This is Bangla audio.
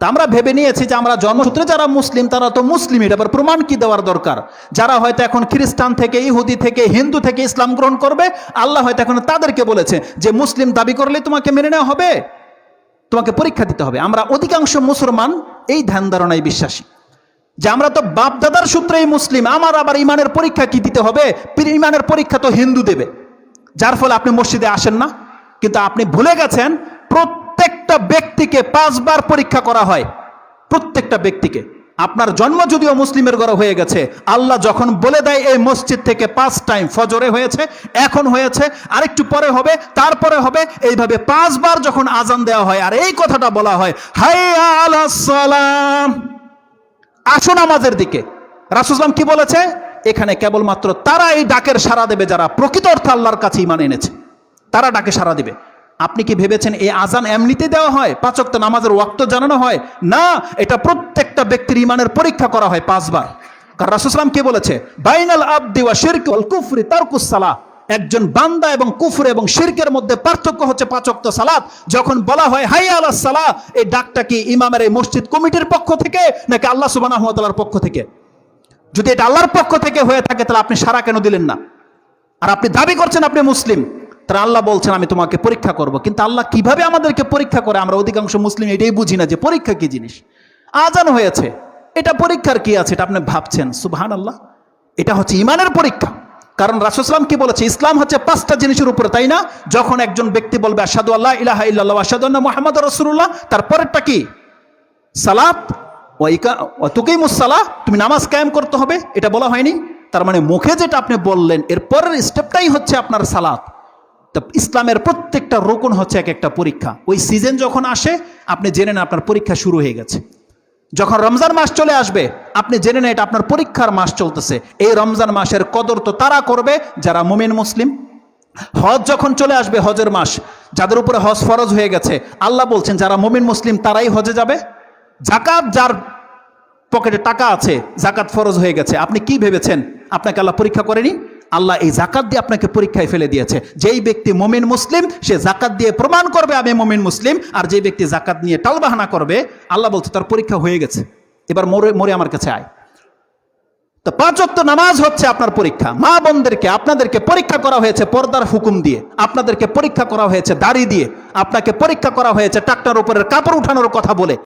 তা আমরা ভেবে নিয়েছি যে আমরা জন্মসূত্রে যারা মুসলিম, তারা তো মুসলিম। এটা আবার প্রমাণ কি দেওয়ার দরকার? যারা হয়তো এখন খ্রিস্টান থেকে, ইহুদি থেকে, হিন্দু থেকে ইসলাম গ্রহণ করবে, আল্লাহ হয়তো এখন তাদেরকে বলেছে যে মুসলিম দাবি করলে তোমাকে মেনে নেওয়া হবে, তোমাকে পরীক্ষা দিতে হবে। আমরা অধিকাংশ মুসলমান এই ধ্যান ধারণায় বিশ্বাসী। যে আমরা তো বাপ দাদার সূত্রেই মুসলিম, আমার আবার ইমানের পরীক্ষা কি দিতে হবে? ইমানের পরীক্ষা তো হিন্দু দেবে। যার ফলে আপনি মসজিদে আসেন না। কিন্তু আপনি ভুলে গেছেন প্রত্যেকটা ব্যক্তিকে পাঁচবার পরীক্ষা করা হয়। প্রত্যেকটা ব্যক্তিকে। আপনার জন্ম যদিও মুসলিমের ঘরে হয়ে গেছে, আল্লাহ যখন বলে দেয় এই মসজিদ থেকে পাঁচ টাইম ফজরে হয়েছে, এখন হয়েছে, আরেকটু পরে হবে, তারপরে হবে, এইভাবে পাঁচবার যখন আজান দেওয়া হয়, আর এই কথাটা বলা হয়, হাই সালাম। আসো নামাজের দিকে। রাসুসলাম কি বলেছে? এখানে কেবলমাত্র তারা এই ডাকের সাড়া দেবে যারা প্রকৃত অর্থে আল্লাহর কাছে ইমান এনেছে। তারা ডাকে সাড়া দিবে। আপনি কি ভেবেছেন এই আজান এমনিতে দেওয়া হয়? পাঁচক তো নামাজের ওয়াক্ত জানানো হয়? না, এটা প্রত্যেকটা ব্যক্তির ইমানের পরীক্ষা করা হয় পাঁচবার। কারণ রাসুসলাম কি বলেছে? বাইনাল আব্দি ওয়া শিরক কুফরি তারকুস সালাহ একজন বান্দা এবং কুফর এবং শিরকের মধ্যে পার্থক্য হচ্ছে পাঁচক্ত সালাত। যখন বলা হয় হাই আল্লাহ সালাহ এই ডাকটা কি ইমামের এই মসজিদ কমিটির পক্ষ থেকে, নাকি আল্লাহ সুবাহ পক্ষ থেকে? যদি এটা আল্লাহর পক্ষ থেকে হয়ে থাকে, তাহলে আপনি সারা কেন দিলেন না? আর আপনি দাবি করছেন আপনি মুসলিম। তাহলে আল্লাহ বলছেন, আমি তোমাকে পরীক্ষা করব। কিন্তু আল্লাহ কীভাবে আমাদেরকে পরীক্ষা করে? আমরা অধিকাংশ মুসলিম এটাই বুঝি না যে পরীক্ষা কি জিনিস? আজান হয়েছে। এটা পরীক্ষার কি আছে? এটা আপনি ভাবছেন। সুবহান আল্লাহ এটা হচ্ছে ইমানের পরীক্ষা। কারণ রাসুসলাম কি বলেছে? ইসলাম হচ্ছে পাঁচটা জিনিসের উপরে, তাই না? যখন একজন ব্যক্তি বলবে আসাদু আল্লাহ ইলাহা ইল্লাল্লাহ আসাদু মোহাম্মদ রসুল্লাহ তারপরেরটা কি? সালাত তুকেই মুসালা তুমি নামাজ কায়েম করতে হবে। এটা বলা হয়নি। তার মানে মুখে যেটা আপনি বললেন, এর পরের স্টেপটাই হচ্ছে আপনার সালাত। ইসলামের প্রত্যেকটা রোকন হচ্ছে এক একটা পরীক্ষা। ওই সিজন যখন আসে, আপনি জেনে নেন আপনার পরীক্ষা শুরু হয়ে গেছে। যখন রমজান মাস চলে আসবে, আপনি জেনে নেন এটা আপনার পরীক্ষার মাস চলতেছে। এই রমজান মাসের কদর তো তারা করবে, যারা মুমিন মুসলিম। হজ যখন চলে আসবে হজের মাস, যাদের উপরে হজ ফরজ হয়ে গেছে, আল্লাহ বলছেন, যারা মুমিন মুসলিম, তারাই হজে যাবে। জাকাত যার পকেটে টাকা আছে, জাকাত ফরজ হয়ে গেছে। আপনি কি ভেবেছেন? আপনাকে আল্লাহ পরীক্ষা করেনি? আল্লাহ এই জাকাত দিয়ে আপনাকে পরীক্ষায় ফেলে দিয়েছে। যেই ব্যক্তি মমিন মুসলিম, সে জাকাত দিয়ে প্রমাণ করবে আমি মমিন মুসলিম, আর যে ব্যক্তি জাকাত নিয়ে টালবাহানা করবে, আল্লাহ বলছে, তার পরীক্ষা হয়ে গেছে। এবার মরে মরে আমার কাছে আয়। তো পাঁচত্ব নামাজ হচ্ছে আপনার পরীক্ষা। মা বোনদেরকে, আপনাদেরকে পরীক্ষা করা হয়েছে পর্দার হুকুম দিয়ে। আপনাদেরকে পরীক্ষা করা হয়েছে দাড়ি দিয়ে। আপনাকে পরীক্ষা করা হয়েছে টাকটার উপরের কাপড় উঠানোর কথা বলে।